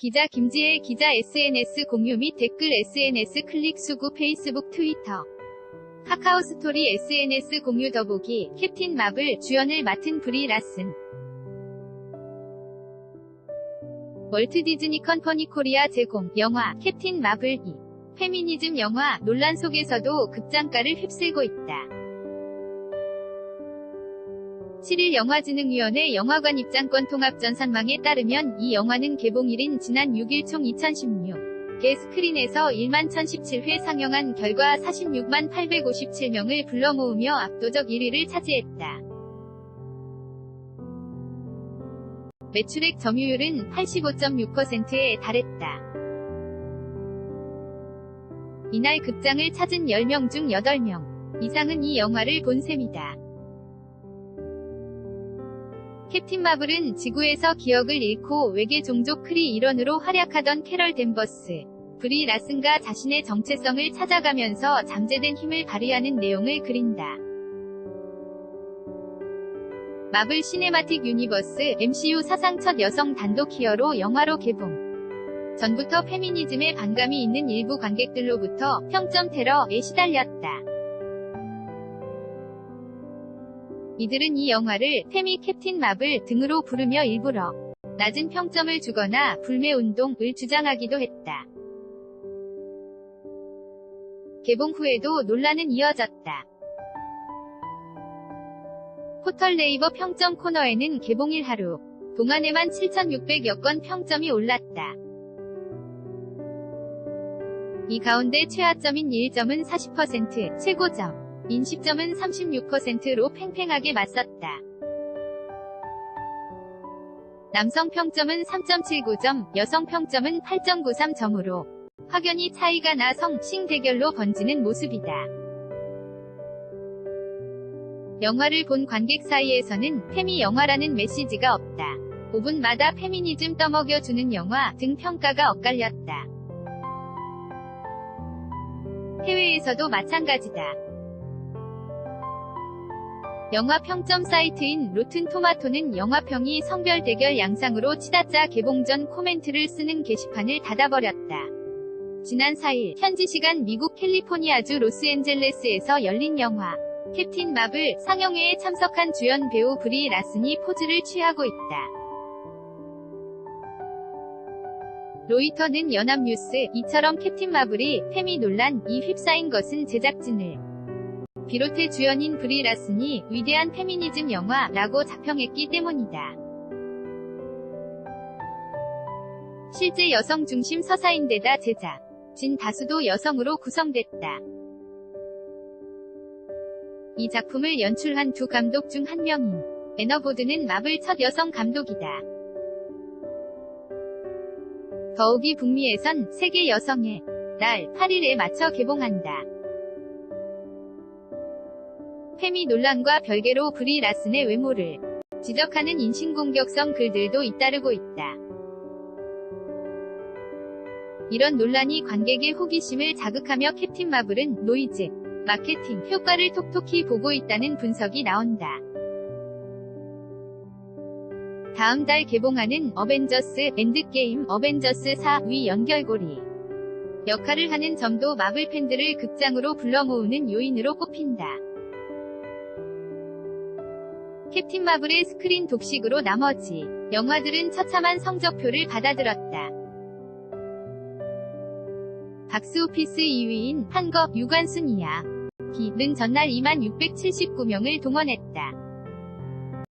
기자 김지혜 기자 SNS 공유 및 댓글 SNS 클릭 수구 페이스북 트위터. 카카오 스토리 SNS 공유 더보기 캡틴 마블 주연을 맡은 브리 라슨. 월트 디즈니 컴퍼니 코리아 제공 영화 캡틴 마블 2 페미니즘 영화 논란 속에서도 극장가를 휩쓸고 있다. 7일 영화진흥위원회 영화관 입장권 통합 전산망에 따르면 이 영화는 개봉일인 지난 6일 총 2016. 개 스크린에서 1만 1017회 상영한 결과 46만 857명을 불러 모으며 압도적 1위를 차지했다. 매출액 점유율은 85.6%에 달했다. 이날 극장을 찾은 10명 중 8명 이상은 이 영화를 본 셈이다. 캡틴 마블은 지구에서 기억을 잃고 외계 종족 크리 일원으로 활약하던 캐럴 댄버스, 브리 라슨과 자신의 정체성을 찾아가면서 잠재된 힘을 발휘하는 내용을 그린다. 마블 시네마틱 유니버스 MCU 사상 첫 여성 단독 히어로 영화로 개봉. 전부터 페미니즘에 반감이 있는 일부 관객들로부터 평점 테러에 시달렸다. 이들은 이 영화를 페미 캡틴 마블 등으로 부르며 일부러 낮은 평점을 주거나 불매운동을 주장하기도 했다. 개봉 후에도 논란은 이어졌다. 포털 네이버 평점 코너에는 개봉일 하루 동안에만 7,600여 건 평점이 올랐다. 이 가운데 최하점인 1점은 40%, 최고점 인식점은 36%로 팽팽하게 맞섰다. 남성 평점은 3.79점, 여성 평점은 8.93점으로 확연히 차이가 나 성-싱 대결로 번지는 모습이다. 영화를 본 관객 사이에서는 페미 영화라는 메시지가 없다. 5분마다 페미니즘 떠먹여주는 영화 등 평가가 엇갈렸다. 해외에서도 마찬가지다. 영화 평점 사이트인 로튼 토마토는 영화평이 성별 대결 양상으로 치닫자 개봉 전 코멘트를 쓰는 게시판을 닫아버렸다. 지난 4일 현지 시간 미국 캘리포니아주 로스앤젤레스에서 열린 영화 캡틴 마블 상영회에 참석한 주연 배우 브리 라슨이 포즈를 취하고 있다. 로이터는 연합뉴스 이처럼 캡틴 마블이 페미 논란 이 휩싸인 것은 제작진을 비롯해 주연인 브리 라슨이 위대한 페미니즘 영화라고 자평했기 때문이다. 실제 여성 중심 서사인데다 제작, 진 다수도 여성으로 구성됐다. 이 작품을 연출한 두 감독 중 한 명인 에너보드는 마블 첫 여성 감독이다. 더욱이 북미에선 세계 여성의 날 8일에 맞춰 개봉한다. 페미 논란과 별개로 브리 라슨의 외모를 지적하는 인신공격성 글들도 잇따르고 있다. 이런 논란이 관객의 호기심을 자극하며 캡틴 마블은 노이즈, 마케팅, 효과를 톡톡히 보고 있다는 분석이 나온다. 다음 달 개봉하는 어벤져스 엔드게임 어벤져스 4위 연결고리 역할을 하는 점도 마블 팬들을 극장으로 불러 모으는 요인으로 꼽힌다. 캡틴 마블의 스크린 독식으로 나머지 영화들은 처참한 성적표를 받아들었다. 박스오피스 2위인 한거 유관순이야. 비는 전날 2만 679명을 동원했다.